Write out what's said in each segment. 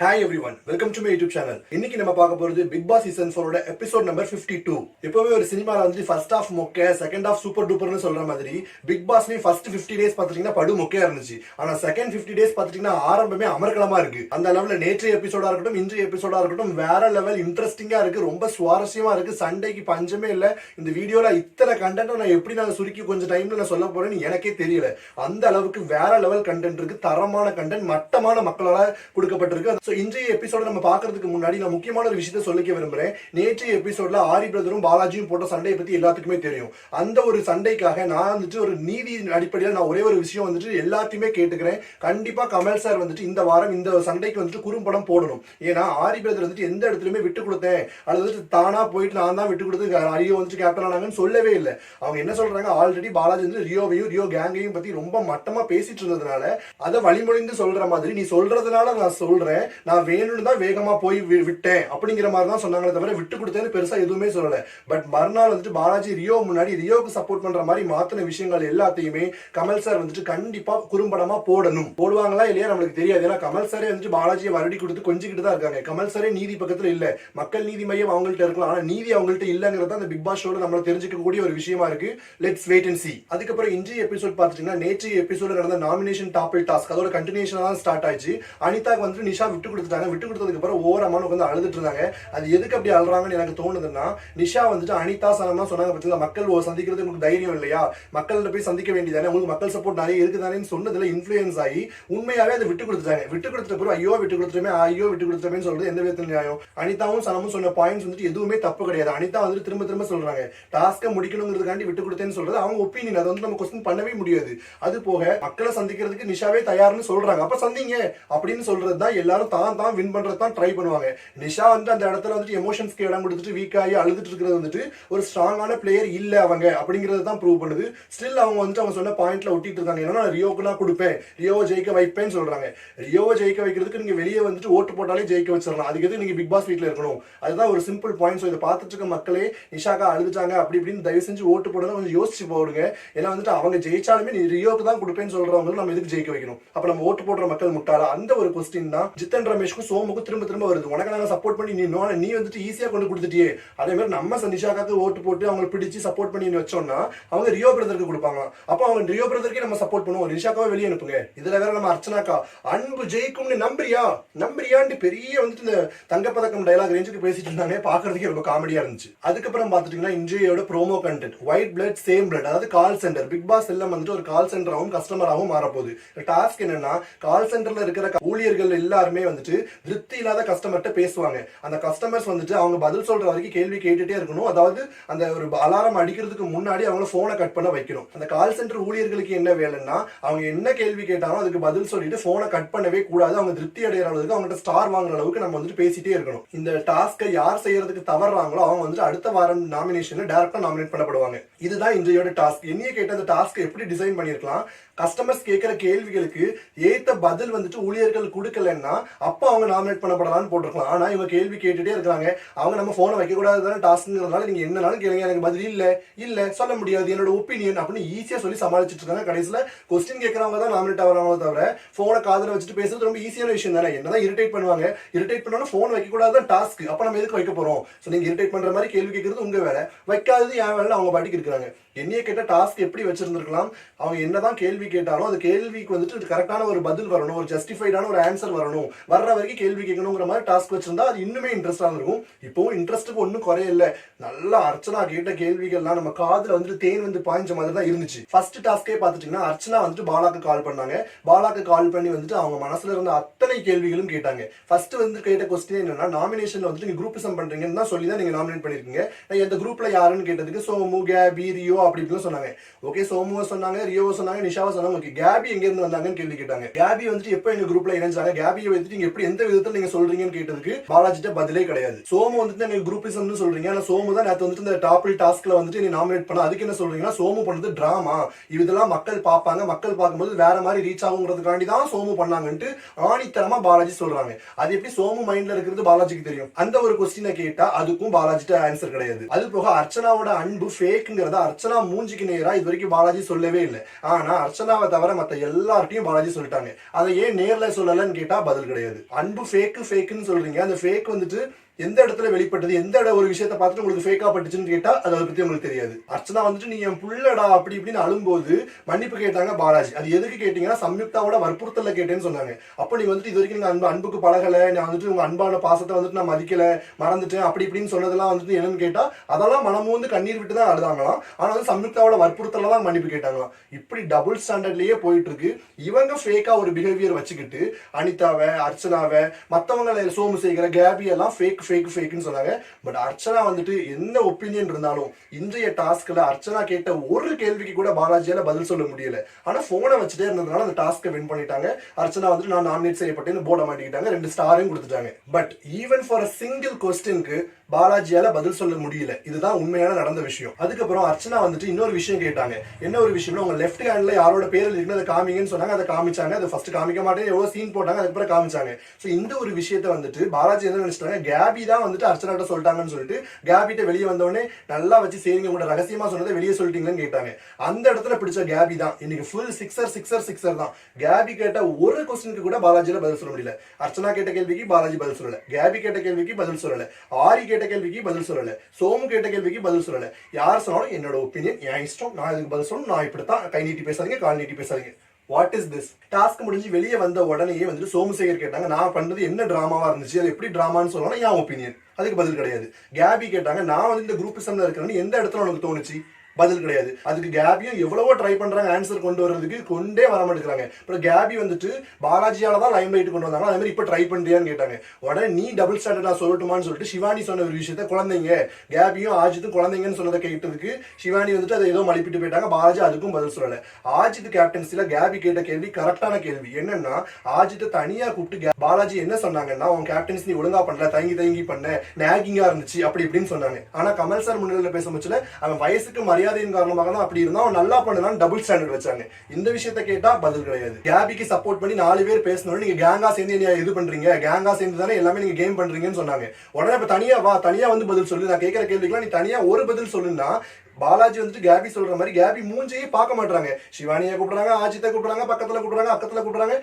Hi everyone welcome to my YouTube channel இன்னைக்கு நம்ம பார்க்க போறது பிக் பாஸ் சீசன் ஃபோரோட எபிசோட் நம்பர் 52 டூ எப்பவுமே ஒரு சினிமால வந்து ஃபர்ஸ்ட் ஆஃப் மொக்க செகண்ட் ஆஃப் சூப்பர் டூப்பர்னு சொல்ற மாதிரி பிக் பாஸ்லயும் ஃபர்ஸ்ட் 50 டேஸ் பாத்துட்டீங்கன்னா படு மொக்கையா இருந்துச்சு. ஆனா செகண்ட் 50 டேஸ் பாத்துட்டீங்கன்னா ஆரம்பமே அமர்கலமா இருக்கு. அந்த லெவல்ல நேற்று எபிசோடா இருக்கட்டும் இன்றைய எபிசோடா இருக்கட்டும் வேற லெவல் இன்ட்ரெஸ்டிங்கா இருக்கு ரொம்ப சுவாரஸ்யமா இருக்கு. சண்டைக்கு பஞ்சமே இல்ல. இந்த வீடியோல இத்தனை கண்டென்ட் நான் எப்படி நான் சுருக்கி கொஞ்சம் டைம்ல நான் சொல்ல போறேன்னு எனக்கே தெரியல. அந்த அளவுக்கு வேற லெவல் கண்டென்ட் இருக்கு. தரமான கண்டென்ட் மட்டமான மக்களால கொடுக்கப்பட்டிருக்கு. ஸோ இன்றைய எபிசோட நம்ம பார்க்கறதுக்கு முன்னாடி நான் முக்கியமான ஒரு விஷயத்த சொல்லிக்க விரும்புறேன். நேற்றைய எபிசோட்ல ஆரி பிரதரும் பாலாஜியும் போட்ட சண்டையை பத்தி எல்லாத்துக்குமே தெரியும். அந்த ஒரு சண்டைக்காக நான் வந்துட்டு ஒரு நீதி அடிப்படையில் நான் ஒரே ஒரு விஷயம் வந்துட்டு எல்லாத்தையுமே கேட்டுக்கிறேன். கண்டிப்பா கமல் சார் வந்துட்டு இந்த வாரம் இந்த சண்டைக்கு வந்துட்டு குறும்படம் போடணும். ஏன்னா ஆரி பிரதர் வந்துட்டு எந்த இடத்துலயுமே விட்டு கொடுத்தேன். அது வந்துட்டு தானா போயிட்டு நான் தான் விட்டு கொடுத்து ஐயோ வந்துட்டு கேப்டன் ஆனாங்கன்னு சொல்லவே இல்லை. அவங்க என்ன சொல்றாங்க? ஆல்ரெடி பாலாஜி வந்து ரியோவையும் ரியோ கேங்கையும் பத்தி ரொம்ப மட்டமா பேசிட்டு இருந்ததுனால அதை வழிமொழிந்து சொல்ற மாதிரி நீ சொல்றதுனால நான் சொல்றேன். நான் வேணும்னு தான் வேகமா போய் விட்டேன் அப்படிங்கிற மாதிரி தான் சொன்னாங்களே தவிர விட்டு கொடுத்தேன்னு பெருசா எதுவுமே சொல்லலை. பட் மறுநாள் வந்துட்டு பாலாஜி ரியோ முன்னாடி ரியோவுக்கு சப்போர்ட் பண்ற மாதிரி மாற்றின விஷயங்கள் எல்லாத்தையுமே கமல் சார் வந்துட்டு கண்டிப்பா குறும்படமா போடணும். போடுவாங்களா இல்லையா நம்மளுக்கு தெரியாது. ஏன்னா கமல் சாரே வந்துட்டு பாலாஜியை வருடி கொடுத்து கொஞ்சிக்கிட்டு தான் இருக்காங்க. கமல் சாரே நீதி பக்கத்தில் இல்ல. மக்கள் நீதி மையம் அவங்கள்ட்ட இருக்கலாம். ஆனால் நீதி அவங்கள்ட்ட இல்லங்கிறது அந்த பிக் பாஸ் ஷோவில் நம்மளை தெரிஞ்சுக்கக்கூடிய ஒரு விஷயமா இருக்கு. லெட்ஸ் வெயிட் அண்ட் சி அதுக்கப்புறம் இன்றைய எபிசோட் பார்த்துட்டீங்கன்னா நேற்று எபிசோட நடந்த நாமினேஷன் டாப்பிள் டாஸ்க் அதோட கண்டினியூஷன் தான் ஸ்டார்ட் ஆயிடுச்சு. அனிதாக்கு வந்துட்டு நிஷா விட்டு விட்டு கொடுத்துட்டாங்க. விட்டு கொடுத்ததுக்கு அப்புறம் ஓரமான உட்காந்து அழுதுட்டு இருந்தாங்க. அது எதுக்கு அப்படி அழுறாங்கன்னு எனக்கு தோணுதுன்னா நிஷா வந்துட்டு அனிதா சனம்லாம் சொன்னாங்க பார்த்தீங்களா மக்கள் சந்திக்கிறது உங்களுக்கு தைரியம் இல்லையா? மக்கள்கிட்ட போய் சந்திக்க வேண்டியதானே? உங்களுக்கு மக்கள் சப்போர்ட் நிறைய இருக்குதானேன்னு சொன்னதுல இன்ஃபுளுயன்ஸ் ஆகி உண்மையாவே அதை விட்டு கொடுத்துட்டாங்க. விட்டு கொடுத்த பிறகு ஐயோ விட்டு கொடுத்துருமே ஐயோ விட்டு கொடுத்துருமே சொல்றது எந்த விதத்துல நியாயம்? அனிதாவும் சனமும் சொன்ன பாயிண்ட்ஸ் வந்துட்டு எதுவுமே தப்பு கிடையாது. அனிதா வந்துட்டு திரும்ப திரும்ப சொல்றாங்க. டாஸ்க்கை முடிக்கணுங்கிறதுக்காண்டி விட்டு கொடுத்தேன்னு சொல்றது அவங்க ஒப்பீனியன் அதை வந்து நம்ம கொஸ்டின் பண்ணவே முடியாது. அது போக மக்களை சந்திக்கிறதுக்கு நிஷாவே தயார்னு சொல்றாங்க. அப்ப சந்திங்க. அப்படின்னு சொல்றது தான் எல்லாரும் தான் தான் வின் பண்ணுறது தான் ட்ரை பண்ணுவாங்க. நிஷா வந்து அந்த இடத்துல வந்துட்டு எமோஷன்ஸ்க்கு இடம் கொடுத்துட்டு வீக்காகி அழுதுட்டு இருக்கிறது வந்துட்டு ஒரு ஸ்ட்ராங்கான பிளேயர் இல்லை அவங்க அப்படிங்கிறது தான் ப்ரூவ் பண்ணுது. ஸ்டில் அவங்க வந்துட்டு அவங்க சொன்ன பாயிண்ட்ல ஒட்டிட்டு இருக்காங்க. ஏன்னா நான் ரியோக்கு நான் கொடுப்பேன். ரியோவை ஜெயிக்க வைப்பேன்னு சொல்கிறாங்க ரியோவை ஜெயிக்க வைக்கிறதுக்கு நீங்க வெளியே வந்துட்டு ஓட்டு போட்டாலே ஜெயிக்க வச்சிடலாம். அதுக்கு எதுக்கு நீங்கள் பிக் பாஸ் வீட்டில் இருக்கணும்? அதுதான் ஒரு சிம்பிள் பாயிண்ட் ஸோ இதை பார்த்துட்டு இருக்க மக்களே நிஷாக்கா அழுதுட்டாங்க அப்படி இப்படின்னு தயவு செஞ்சு ஓட்டு போடுறது கொஞ்சம் யோசிச்சு போடுங்க. ஏன்னா வந்துட்டு அவங்க ஜெயிச்சாலுமே நீ ரியோக்கு தான் கொடுப்பேன்னு சொல்கிறவங்களும் நம்ம எதுக்கு ஜெயிக்க வைக்கணும்? அப்போ நம்ம ஓட்டு போடுற மக்கள் முட்டாளா? அந்த ஒரு கொஸ்டின் தான். ஜித்தன் ரமேஷ்க்கும் சோமுக்கும் திரும்ப திரும்ப வருது. உனக்கு நாங்கள் சப்போர்ட் பண்ணி நீ நீ வந்துட்டு ஈஸியாக கொண்டு கொடுத்துட்டியே. அதே மாதிரி நம்ம ச- நிஷாக்காக்கு ஓட்டு போட்டு அவங்களை பிடிச்சு சப்போர்ட் பண்ணி வச்சோம்னா அவங்க ரியோ பிரதருக்கு கொடுப்பாங்க அப்போ அவங்க ரியோ பிரதருக்கே நம்ம சப்போர்ட் பண்ணுவோம். நிஷாக்காவை வெளியே அனுப்புங்க. இதில் வேற நம்ம அர்ச்சனாக்கா அன்பு ஜெயிக்கும்னு நம்புறியா? நம்புறியான்னு பெரிய வந்துட்டு இந்த தங்கப்பதக்கம் டைலாக் ரேஞ்சுக்கு பேசிட்டு இருந்தாங்க. பாக்குறதுக்கே ரொம்ப காமெடியா இருந்துச்சு. அதுக்கப்புறம் பார்த்துட்டிங்கன்னா இன்ஜியோட promo content white blood same blood அதாவது கால் சென்டர் பிக் பாஸ் எல்லாம் வந்துட்டு ஒரு கால் சென்டராகவும் கஸ்டமராகவும் மாறப்போகுது. டாஸ்க் என்னன்னா கால் சென்டர்ல இருக்கிற ஊழியர்கள் எல்லாருமே வந்து வந்துட்டு திருப்தி இல்லாத கஸ்டமர்கிட்ட பேசுவாங்க. அந்த கஸ்டமர்ஸ் வந்துட்டு அவங்க பதில் சொல்ற வரைக்கும் கேள்வி கேட்டுட்டே இருக்கணும். அதாவது அந்த ஒரு அலாரம் அடிக்கிறதுக்கு முன்னாடி அவங்க போனை கட் பண்ண வைக்கணும். அந்த கால் சென்டர் ஊழியர்களுக்கு என்ன வேலைன்னா அவங்க என்ன கேள்வி கேட்டாலும் அதுக்கு பதில் சொல்லிட்டு போனை கட் பண்ணவே கூடாது. அவங்க திருப்தி அடைகிற அளவுக்கு அவங்ககிட்ட ஸ்டார் வாங்குற அளவுக்கு நம்ம வந்துட்டு பேசிட்டே இருக்கணும். இந்த டாஸ்க்கை யார் செய்யறதுக்கு தவறாங்களோ அவங்க வந்துட்டு அடுத்த வாரம் நாமினேஷன்ல டேரக்டா நாமினேட் பண்ணப்படுவாங்க. இதுதான் இன்றையோட டாஸ்க் என்னைய கேட்ட அந்த டாஸ்க் எப்படி டிசைன் பண்ணிருக்கலாம்? கஸ்டமர்ஸ் கேட்கிற கேள்விகளுக்கு ஏத்த பதில் வந்துட்டு ஊழியர்கள் கொடுக்கலன்னா அப்போ அவங்க நாமினேட் பண்ணப்படலாம்னு போட்டிருக்கலாம். ஆனால் இவங்க கேள்வி கேட்டுட்டே இருக்காங்க அவங்க நம்ம ஃபோனை வைக்கக்கூடாது தானே டாஸ்க்குங்கிறதுனால நீங்கள் என்னனாலும் கேளுங்க. எனக்கு பதில் இல்லை. இல்லை சொல்ல முடியாது. என்னோட ஒப்பீனியன் அப்படின்னு ஈஸியாக சொல்லி சமாளிச்சிட்டு இருக்காங்க. கடைசியில் கொஸ்டின் கேட்குறவங்க தான் நாமினேட் ஆகிறாங்களோ தவிர ஃபோனை காதில் வச்சுட்டு பேசுறது ரொம்ப ஈஸியான விஷயம் தானே. என்னதான் இரிட்டேட் பண்ணுவாங்க. இரிட்டேட் பண்ணாலும் ஃபோன் வைக்கக்கூடாது தான் டாஸ்க் அப்போ நம்ம எதுக்கு வைக்க போகிறோம் ஸோ நீங்கள் இரிட்டேட் பண்ணுற மாதிரி கேள்வி கேட்குறது உங்க வேலை. வைக்காதது என் வேலை அவங்க பாட்டுக்கு இருக்கிறாங்க. என்னைய கேட்ட டாஸ்க் எப்படி வச்சிருந்திருக்கலாம்? அவங்க என்னதான் கேள்வி கேட்டாலும் அந்த கேள்விக்கு வந்துட்டு கரெக்டான ஒரு பதில் வரணும். ஒரு ஜஸ்டிஃபைடான ஒரு ஆன்சர் வரணும். வர்ற வரைக்கும் கேள்வி கேட்கணுங்கிற மாதிரி டாஸ்க் வச்சிருந்தா அது இன்னுமே இன்ட்ரெஸ்டாக இருக்கும் இப்போவும் இன்ட்ரெஸ்ட்டுக்கு ஒன்றும் குறையல. நல்லா அர்ச்சனா கேட்ட கேள்விகள்லாம் நம்ம காதில் வந்துட்டு தேன் வந்து பாய்ஞ்ச மாதிரி தான் இருந்துச்சு. ஃபர்ஸ்ட் டாஸ்கே பார்த்துட்டிங்கன்னா அர்ச்சனா வந்துட்டு பாலாக்கு கால் பண்ணாங்க. பாலாக்கு கால் பண்ணி வந்துட்டு அவங்க மனசுல இருந்த அத்தனை கேள்விகளும் கேட்டாங்க. ஃபர்ஸ்ட் வந்து கேட்ட கொஸ்டின் என்னன்னா நாமினேஷன்ல வந்துட்டு நீங்க குரூப்பிசம் பண்றீங்கன்னு தான் சொல்லி தான் நீங்க நாமினேட் பண்ணிருக்கீங்க. எந்த குரூப்ல யாருன்னு கேட்டதுக்கு சோமு கேபி ரியோ அப்படி இப்படிலாம் சொன்னாங்க. ஓகே சோமுவை சொன்னாங்க ரியோவை சொன்னாங்க நிஷாவை சொன்னாங்க. ஓகே கேபி எங்க இருந்து வந்தாங்கன்னு கேள்வி கேட்டாங்க. கேபி வந்துட்டு எப்போ எங்க குரூப்ல இணைஞ்சாங்க? கேபியை வந்துட்டு நீங்க எப்படி எந்த விதத்துல நீங்க சொல்றீங்கன்னு கேட்டதுக்கு பாலாஜிட்ட பதிலே கிடையாது. சோமு வந்துட்டு நீங்க குரூப்பிசம்னு சொல்றீங்க. ஆனா சோமு தான் நேத்து வந்துட்டு இந்த டாப்பில் டாஸ்க்ல வந்துட்டு நீ நாமினேட் பண்ண. அதுக்கு என்ன சொல்றீங்கன்னா சோமு பண்ணது டிராமா இதெல்லாம் மக்கள் பார்ப்பாங்க. மக்கள் பார்க்கும்போது வேற மாதிரி ரீச் ஆகுங்கிறதுக்காண்டி தான் சோமு பண்ணாங்கன்ட்டு ஆணித்தரமா பாலாஜி சொல்றாங்க. அது எப்படி சோமு மைண்ட்ல இருக்கிறது பாலாஜிக்கு தெரியும். அந்த ஒரு கொஸ்டினை கேட்டா அதுக்கும் பாலாஜிட்ட ஆன்சர் கிடையாது. அது போக அர்ச்சனாவோட அன்பு ஃபேக்குங்கிறத அர்ச்சனா மூஞ்சிக்கு நேரா இது வரைக்கும் பாலாஜி சொல்லவே இல்லை. ஆனா அர்ச்சனாவை தவிர மத்த எல்லார்ட்டையும் பாலாஜி சொல்லிட்டாங்க. அதை ஏன் நேர்ல சொல்லலன்னு கேட்டா பதில் கிடையாது. கிடையாது. அன்பு ஃபேக்கு ஃபேக்குன்னு சொல்றீங்க. அந்த ஃபேக் வந்துட்டு எந்த இடத்துல வெளிப்பட்டது எந்த இட ஒரு விஷயத்த பார்த்துட்டு உங்களுக்கு ஃபேக்கா பட்டுச்சுன்னு கேட்டா அதை பத்தி உங்களுக்கு தெரியாது. அர்ச்சனா வந்துட்டு நீ என் புள்ளடா அப்படி இப்படின்னு அழும்போது மன்னிப்பு கேட்டாங்க பாலாஜி. அது எதுக்கு கேட்டீங்கன்னா சம்யுக்தாவோட வற்புறுத்தல கேட்டேன்னு சொன்னாங்க. அப்ப நீ வந்துட்டு இது வரைக்கும் நீங்க அன்பு அன்புக்கு பழகல நான் வந்துட்டு உங்க அன்பான பாசத்தை வந்துட்டு நான் மதிக்கல மறந்துட்டேன் அப்படி இப்படின்னு சொன்னதெல்லாம் வந்துட்டு என்னன்னு கேட்டா அதெல்லாம் மனமும் வந்து கண்ணீர் விட்டு தான் அழுதாங்களாம். ஆனா வந்து சம்யுக்தாவோட வற்புறுத்தல தான் மன்னிப்பு கேட்டாங்களாம். இப்படி டபுள் ஸ்டாண்டர்ட்லயே போயிட்டு இருக்கு இவங்க ஃபேக்கா ஒரு பிஹேவியர் வச்சுக்கிட்டு அனிதாவை அர்ச்சனாவை மற்றவங்களை சோமு செய்கிற கேபி எல்லாம் ஃபேக் ஃபேக் ஃபேக்னு சொன்னாங்க. பட் அர்ச்சனா வந்துட்டு என்ன ஒப்பீனியன் இருந்தாலும் இன்றைய டாஸ்க்ல அர்ச்சனா கேட்ட ஒரு கேள்விக்கு கூட பாலாஜியால பதில் சொல்ல முடியல. ஆனா போனை வச்சுட்டே இருந்ததுனால அந்த டாஸ்க்கை வின் பண்ணிட்டாங்க. அர்ச்சனா வந்துட்டு நான் நாமினேட் செய்யப்பட்டேன்னு போர்டை மாட்டிக்கிட்டாங்க. ரெண்டு ஸ்டாரையும் கொடுத்துட்டாங்க. But even for a single கொஸ்டினுக்கு பாலாஜியால பதில் சொல்ல முடியல. இதுதான் உண்மையான நடந்த விஷயம். அதுக்கப்புறம் அர்ச்சனா வந்துட்டு இன்னொரு விஷயம் கேட்டாங்க. என்ன ஒரு விஷயம்னா உங்க லெஃப்ட் ஹேண்ட்ல யாரோட பேர் இருக்குன்னு அதை காமிங்கன்னு சொன்னாங்க அதை காமிச்சாங்க. அதை ஃபர்ஸ்ட் காமிக்க மாட்டேன் எவ்வளவு சீன் போட்டாங்க அதுக்கப்புறம் காமிச்சாங்க. ஸோ இந்த ஒரு விஷயத்த வந்துட்டு பாலாஜி என்ன நினைச்சிட்டாங்க கேபி தான் வந்துட்டு அர்ச்சனாட்ட சொல்லிட்டாங்கன்னு சொல்லிட்டு கேபிட்ட வெளியே வந்தோடனே நல்லா வச்சு சரிங்க உங்களோட ரகசியமா சொன்னதை வெளியே சொல்லிட்டீங்கன்னு கேட்டாங்க. அந்த இடத்துல பிடிச்ச கேபி தான். இன்னைக்கு ஃபுல் சிக்ஸர் சிக்ஸர் சிக்ஸர் தான். கேபி கேட்ட ஒரு கொஸ்டினுக்கு கூட பாலாஜியில பதில் சொல்ல முடியல. அர்ச்சனா கேட்ட கேள்விக்கு பாலாஜி பதில் சொல்லல. கேபி கேட்ட கேள்விக்கு பதில் சொல்லல. ஆரி கேட்ட கேள்விக்கு பதில் சொல்லல. சோமு கேட்ட கேள்விக்கு பதில் சொல்லல. யார் சொன்னாலும் என்னோட ஒப்பீனியன் என் இஷ்டம் நான் இதுக்கு பதில் சொல்லணும்? நான் இப்படித்தான் கை நீட்டி பேசாதீங்க கால் நீட்டி பேசாதீங்க. வாட் இஸ் திஸ் டாஸ்க் முடிஞ்சு வெளியே வந்த உடனே வந்துட்டு சோமசேகர் கேட்டாங்க நான் பண்ணது என்ன டிராமாவா இருந்துச்சு? அது எப்படி டிராமான்னு சொல்லணும் என் ஒப்பீனியன் அதுக்கு பதில் கிடையாது. கேபி கேட்டாங்க நான் வந்து இந்த குரூப் இருக்கிறேன்னு எந்த இடத்துல உனக்கு தோணுச்சு? பதில் கிடையாது. அதுக்கு கேபியும் எவ்வளவோ ட்ரை பண்றாங்க ஆன்சர் கொண்டு வர்றதுக்கு கொண்டே வர மாட்டேங்கிறாங்க. அப்புறம் கேபி வந்துட்டு பாலாஜியால தான் லைம் லைட் கொண்டு வந்தாங்க அதே மாதிரி இப்போ ட்ரை பண்றியான்னு கேட்டாங்க. உடனே நீ டபுள் ஸ்டாண்டர்டா சொல்லட்டுமான்னு சொல்லிட்டு சிவானி சொன்ன ஒரு விஷயத்த குழந்தைங்க கேபியும் ஆஜித்தும் குழந்தைங்கன்னு சொன்னதை கேட்டதுக்கு சிவானி வந்துட்டு அதை ஏதோ மலிப்பிட்டு போயிட்டாங்க. பாலாஜி அதுக்கும் பதில் சொல்லலை. ஆஜித் கேப்டன்சில கேபி கேட்ட கேள்வி கரெக்டான கேள்வி. என்னன்னா ஆஜித்தை தனியா கூப்பிட்டு கே- பாலாஜி என்ன சொன்னாங்கன்னா உன் கேப்டன்ஸ் நீ ஒழுங்கா பண்ணல தயங்கி தயங்கி பண்ண நேகிங்கா இருந்துச்சு அப்படி இப்படின்னு சொன்னாங்க. ஆனா கமல் சார் முன்னிலையில பேச முச்சுல அவன் வயசுக்கு மரியாதையின் காரணமாக தான் அப்படி இருந்தா அவன் நல்லா பண்ணலாம் டபுள் ஸ்டாண்டர்ட் வச்சாங்க. இந்த விஷயத்த கேட்டா பதில் கிடையாது. கேபிக்கு சப்போர்ட் பண்ணி நாலு பேர் பேசணும் நீங்க கேங்கா சேர்ந்து என்ன இது பண்றீங்க? கேங்கா சேர்ந்து தானே எல்லாமே நீங்க கேம் பண்றீங்கன்னு சொன்னாங்க. உடனே இப்ப தனியா வா தனியா வந்து பதில் சொல்லு. நான் கேட்கிற கேள்விக்கெல்லாம் நீ தனியா ஒரு பதில் சொல்லுன்னா பாலாஜி வந்துட்டு கேபி சொல்ற மாதிரி கேபி மூஞ்சையே பார்க்க மாட்டாங்க சிவானியை கூப்பிடுறாங்க ஆஜித்தை கூப்பிடுறாங்க பக்கத்துல கூப்பிடுறாங்க அக்கத்துல கூப்பிடுறாங்க.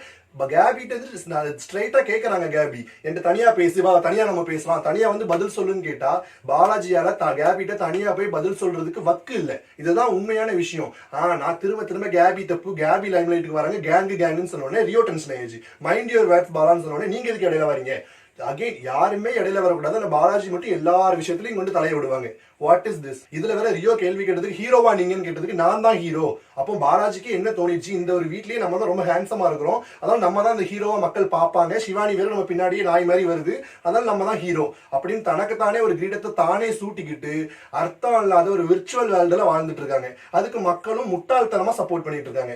கேபிட்ட ஸ்ட்ரைட்டா கேட்கறாங்க கேபி. என்கிட்ட தனியா பேசி வா தனியா நம்ம பேசலாம். தனியா வந்து பதில் சொல்லுன்னு கேட்டா பாலாஜியால த கேபிட்ட தனியா போய் பதில் சொல்றதுக்கு வக்கு இல்ல. இதுதான் உண்மையான விஷயம். ஆனா நான் திரும்ப திரும்ப கேபி தப்பு கேபி லைம்லைட்டுக்கு வராங்க கேங்கு கேங்குன்னு சொன்னோடனே ரியோ டென்ஷன் ஆயிடுச்சு. மைண்ட் யுவர் வேர்ட்ஸ் பாலான்னு சொன்னோடனே நீங்க இதுக்கு இடையில வரீங்க அகைன் யாருமே இடையில வரக்கூடாது. அந்த பாலாஜி மட்டும் எல்லா விஷயத்துலையும் கொண்டு தலையை விடுவாங்க. வாட் இஸ் திஸ் இதுல வேற ரியோ கேள்வி கேட்டதுக்கு ஹீரோவா நீங்கன்னு கேட்டதுக்கு நான் தான் ஹீரோ அப்போ பாலாஜிக்கு என்ன தோணிச்சு? இந்த ஒரு வீட்லயே நம்ம தான் ரொம்ப ஹேண்ட்ஸமா இருக்கிறோம். அதனால நம்ம தான் இந்த ஹீரோவா மக்கள் பார்ப்பாங்க. சிவானி வேற நம்ம பின்னாடியே நாய் மாதிரி வருது. அதனால நம்ம தான் ஹீரோ அப்படின்னு தனக்குத்தானே ஒரு கிரீடத்தை தானே சூட்டிக்கிட்டு அர்த்தம் இல்லாத ஒரு விர்ச்சுவல் வேர்ல்டுல வாழ்ந்துட்டு இருக்காங்க. அதுக்கு மக்களும் முட்டாள்தனமா சப்போர்ட் பண்ணிட்டு இருக்காங்க.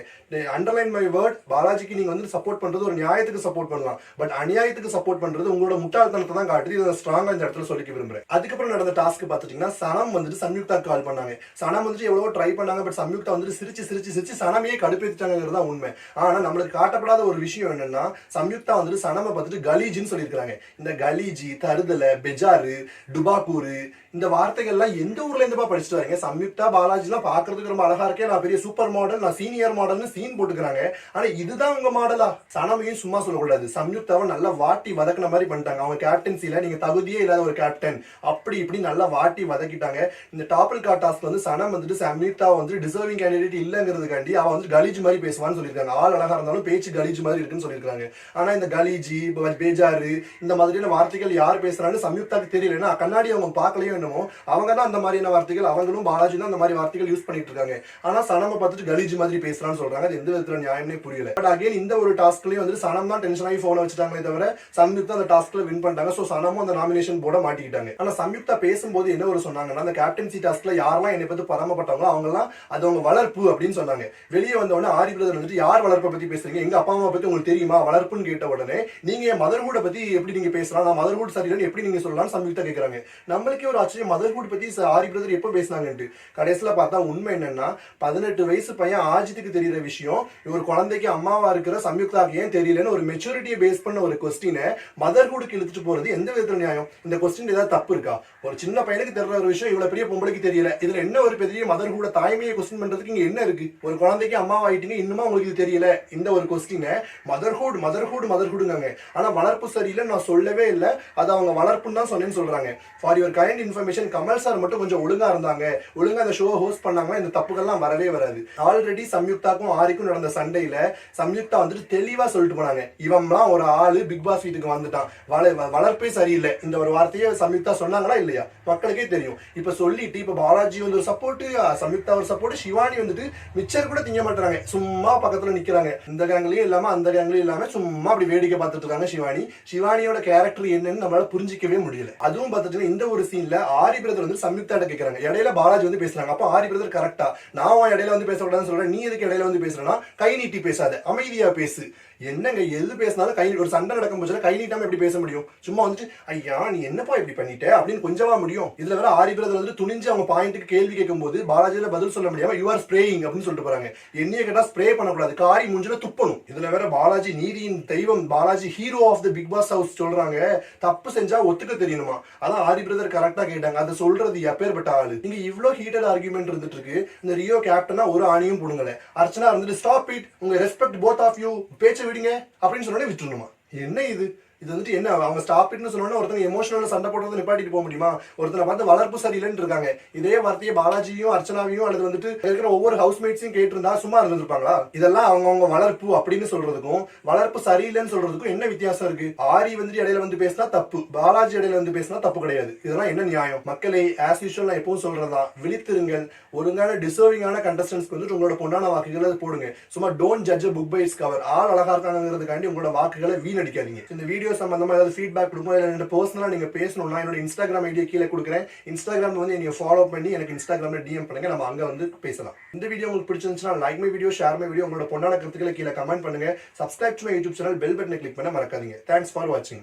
அண்டர்லைன் மை வேர்ட் பாலாஜிக்கு நீங்க வந்து சப்போர்ட் பண்றது ஒரு நியாயத்துக்கு சப்போர்ட் பண்ணலாம். பட் அநியாயத்துக்கு சப்போர்ட் பண்றது உங்களோட முட்டாள்தனத்தை தான் காட்டுது. இதை ஸ்ட்ராங்கா இந்த இடத்துல சொல்லிக்க விரும்புறேன். அதுக்கப்புறம் நடந்த டாஸ்க் பாத்துட்டீங்கன்னா சனம் வந்துட்டு சம்யுக்தா கால் பண்ணாங்க. சனம் வந்துட்டு எவ்வளவோ ட்ரை பண்ணாங்க பட் சம்யுக்தா வந்துட்டு சிரிச்சு சிரிச்சு சிரிச்சு சனமையே கடுப்பேத்திட்டாங்கிறது தான் உண்மை. ஆனா நம்மளுக்கு காட்டப்படாத ஒரு விஷயம் என்னன்னா சம்யுக்தா வந்துட்டு சனமை பார்த்துட்டு கலீஜின்னு சொல்லியிருக்காங்க இந்த கலீஜி தருதலை பெஜாரு டுபாக்கூரு இந்த வார்த்தைகள்லாம் எந்த ஊர்ல இருந்துப்பா படிச்சுட்டு வரீங்க? சம்யுக்தா பாலாஜிலாம் பாக்குறதுக்கு ரொம்ப அழகா இருக்கே. நான் பெரிய சூப்பர் மாடல் நான் சீனியர் மாடல்னு சீன் போட்டுக்கிறாங்க. ஆனா இதுதான் உங்க மாடலா சனமையும் சும்மா சொல்லக்கூடாது. சம்யுக்தாவை நல்லா வாட்டி வதக்குன மாதிரி பண்ணிட்டாங்க. அவங்க கேப்டன்சில நீங்க தகுதியே இல்லாத ஒரு கேப்டன் அப்படி இப்படி நல்லா வாட்டி வதக்கிட்டாங்க. இந்த டாப்பிள் கார் வந்து சனம் வந்துட்டு சம்யுக்தா வந்து டிசர்விங் கேண்டிடேட் இல்லங்கிறதுக்காண்டி அவ வந்து கலீஜ் மாதிரி பேசுவான்னு சொல்லியிருக்காங்க. ஆள் அழகா இருந்தாலும் பேச்சு கலீஜ் மாதிரி இருக்குன்னு சொல்லியிருக்காங்க. ஆனா இந்த கலீஜி பேஜாரு இந்த மாதிரியான வார்த்தைகள் யார் பேசுறான்னு சம்யுக்தாக்கு தெரியல ஏன்னா கண்ணாடி அவங்க பார்க்கலையும் என்னமோ அவங்க தான் அந்த மாதிரியான வார்த்தைகள் அவங்களும் பாலாஜி தான் அந்த மாதிரி வார்த்தைகள் யூஸ் பண்ணிட்டு இருக்காங்க ஆனா சனம பார்த்துட்டு கலீஜ் மாதிரி பேசுறான்னு சொல்றாங்க. அது எந்த விதத்துல நியாயம்னே புரியல. பட் அகைன் இந்த ஒரு டாஸ்க்லயும் வந்து சனம் தான் டென்ஷன் ஆகி போன வச்சுட்டாங்களே தவிர சம்யுக்தா அந்த டாஸ்க்ல வின் பண்ணிட்டாங்க. சோ சனமும் அந்த நாமினேஷன் போட மாட்டிக்கிட்டாங்க. ஆனா சம்யுக்தா பேசும்போது என்ன ஒரு சொன்னாங்கன்னா அந்த கேப்டன்சி டாஸ்க்ல யாரெல்லாம் என்னை பத்தி பராமப்பட்டாங்களோ அவங்க எல்லாம் அது அவங்க வளர்ப்பு அப்படின்னு சொன்னாங்க. வெளியே வந்தவொடனே ஆரி பிரதர் வந்துட்டு யார் வளர்ப்பை பத்தி பேசுறீங்க? எங்க அப்பா அம்மா பத்தி உங்களுக்கு தெரியுமா? வளர்ப்புன்னு கேட்ட உடனே நீங்க என் மதர்ஹுட பத்தி எப்படி நீங்க பேசலாம்? நான் மதர்ஹுட் சரியில்லைன்னு எப்படி நீங்க சொல்லலாம் சம்யுக்தா கேட்கறாங்க நம்மளுக்கே ஒரு ஆச்சரியம் மதர்ஹுட் பத்தி ஆரி பிரதர் எப்போ பேசினாங்கன்ட்டு. கடைசியில பார்த்தா உண்மை என்னன்னா பதினெட்டு வயசு பையன் ஆஜித்துக்கு தெரியுற விஷயம் இவர் குழந்தைக்கு அம்மாவா இருக்கிற சம்யுக்தாக்கு ஏன் தெரியலன்னு ஒரு மெச்சூரிட்டியை பேஸ் பண்ண ஒரு கொஸ்டினை மதர்ஹுட் மதர்ஹுடுக்கு இழுத்துட்டு போறது எந்த விதத்தில் நியாயம்? இந்த கொஸ்டின் ஏதாவது தப்பு இருக்கா? ஒரு சின்ன பையனுக்கு தெரியற ஒரு விஷயம் இவ்வளவு பெரிய பொம்பளைக்கு தெரியல. இதுல என்ன ஒரு பெரிய மதர்ஹுட தாய்மையை கொஸ்டின் பண்றதுக்கு இங்க என்ன இருக்கு? ஒரு குழந்தைக்கு அம்மா ஆயிட்டீங்க இன்னுமா உங்களுக்கு இது தெரியல? இந்த ஒரு கொஸ்டினை மதர்ஹுட் மதர்ஹுட் மதர்ஹுடுங்க ஆனா வளர்ப்பு சரியில்லை நான் சொல்லவே இல்லை. அது அவங்க வளர்ப்புன்னு தான் சொன்னேன்னு சொல்றாங்க. For your kind information Kamal sir மட்டும் கொஞ்சம் ஒழுங்கா இருந்தாங்க. ஒழுங்கா அந்த ஷோ ஹோஸ்ட் பண்ணாங்கன்னா இந்த தப்புகள்லாம் வரவே வராது. ஆல்ரெடி சம்யுக்தாக்கும் ஆரிக்கும் நடந்த சண்டையில சம்யுக்தா வந்துட்டு தெளிவா சொல்லிட்டு போனாங்க. இவன்லாம் ஒரு ஆளு பிக் பாஸ் வீட்டுக்கு வந்துட்டான். வள வளர்ப்பே சரியில்லை. இந்த ஒரு வார்த்தையை சம்யுக்தா சொன்னாங்களா இல்லையா? மக்களுக்கே தெரியும். இப்ப சொல்லிட்டு இப்ப பாலாஜி வந்து ஒரு சப்போர்ட் சம்யுக்தா ஒரு சப்போர்ட் சிவானி வந்துட்டு மிச்சர் கூட திங்க மாட்டாங்க சும்மா பக்கத்துல நிக்கிறாங்க. இந்த கேங்லயும் இல்லாம அந்த கேங்லயும் இல்லாம சும்மா அப்படி வேடிக்கை பார்த்துட்டு இருக்காங்க சிவானி சிவானியோட கேரக்டர் என்னன்னு நம்மளால புரிஞ்சிக்கவே முடியல. அதுவும் பார்த்துட்டு இந்த ஒரு சீன்ல ஆரி பிரதர் வந்து சம்யுக்தாட்ட கேக்குறாங்க. இடையில பாலாஜி வந்து பேசுறாங்க. அப்ப ஆரி பிரதர் கரெக்டா நான் இடையில வந்து பேசக்கூடாதுன்னு சொல்றேன். நீ எதுக்கு இடையில வந்து பேசுறேன்னா கை நீட்டி பேசாத அமைதியா பேசு. என்னங்க எது பேசினாலும் கை ஒரு சண்டை நடக்கும் போச்சு கை நீட்டாம எப்படி பேச முடியும்? சும்மா வந்துட்டு ஐயா நீ என்னப்பா இப்படி பண்ணிட்ட? அப்படின்னு கொஞ்சமா முடியும். இதுல வேற ஆரி பிரதர் வந்து துணிஞ்சு அவங்க பாயிண்ட்டுக்கு கேள்வி கேட்கும் போது பாலாஜியில பதில் சொல்ல முடியாம யூ ஆர் ஸ்ப்ரேயிங் அப்படின்னு சொல்லிட்டு போறாங்க. என்னைய கேட்டா ஸ்ப்ரே பண்ணக்கூடாது. காரி மூஞ்சில துப்பணும். இதுல வேற பாலாஜி நீதியின் தெய்வம் Balaji hero of the Bigg Boss house சொல்றாங்க. தப்பு செஞ்சா ஒத்துக்க தெரியணுமா? அதான் ஆரி பிரதர் கரெக்டா கேட்டாங்க. அதை சொல்றது எப்பேற்பட்ட ஆளு? இங்க இவ்வளவு ஹீட்டட் ஆர்குமெண்ட் இருந்துட்டு இருக்கு இந்த ரியோ கேப்டனா ஒரு ஆணியும் புடுங்கல. அர்ச்சனா இருந்துட்டு ஸ்டாப் இட் உங்க ரெஸ்பெக்ட் போத் ஆஃப் யூ பேச்சு விடுங்க அப்படின்னு சொன்னோடனே விட்டுருணுமா என்ன இது? இது வந்துட்டு என்ன அவங்க ஸ்டாப் இட்னு சொன்னோன்னா ஒருத்தங்க எமோஷனல் சண்டை போடுறது நிப்பாட்டிட்டு போக முடியுமா? ஒருத்தனை பார்த்து வளர்ப்பு சரியில்லைன்னு இருக்காங்க. இதே வார்த்தையை பாலாஜியும் அர்ச்சனாவையும் அல்லது வந்துட்டு இருக்கிற ஒவ்வொரு ஹவுஸ்மேட்ஸையும் கேட்டிருந்தா சும்மா இருந்திருப்பாங்களா? இதெல்லாம் அவங்கவுங்க வளர்ப்பு அப்படின்னு சொல்றதுக்கும் வளர்ப்பு சரியில்லைன்னு சொல்றதுக்கும் என்ன வித்தியாசம் இருக்கு? ஆரி வந்துட்டு இடையில வந்து பேசினா தப்பு பாலாஜி இடையில வந்து பேசினா தப்பு கிடையாது. இதெல்லாம் என்ன நியாயம்? மக்களை ஆஸ் யூஷுவல் நான் எப்பவும் சொல்றதுதான். விழித்திருங்கள். ஒழுங்கான டிசர்விங்கான கண்டஸ்டன்ஸ்க்கு வந்துட்டு உங்களோட பொண்ணான வாக்குகளை போடுங்க. சும்மா don't judge book by cover ஆள் அழகா இருக்காங்கிறதுக்காண்டி உங்களோட வாக்குகளை வீணடிக்காதீங்க. இந்த வீடியோ சம்பந்தமா ஏதாவது ஃபீட்பேக் கொடுக்கும்? இல்லை என்னோட பர்சனலாக நீங்கள் பேசணும்னா என்னோட இன்ஸ்டாகிராம் ஐடியா கீழே கொடுக்குறேன். இன்ஸ்டாகிராம் வந்து நீங்கள் ஃபாலோ பண்ணி எனக்கு இன்ஸ்டாகிராமில் டிஎம் பண்ணுங்க. நம்ம அங்கே வந்து பேசலாம். இந்த வீடியோ உங்களுக்கு பிடிச்சிருந்துச்சுன்னா like my video share my video உங்களோட பொண்ணான கருத்துக்களை கீழே கமெண்ட் பண்ணுங்க. Subscribe to my YouTube channel bell பட்டனை கிளிக் பண்ண மறக்காதீங்க. தேங்க்ஸ் ஃபார் வாட்சிங்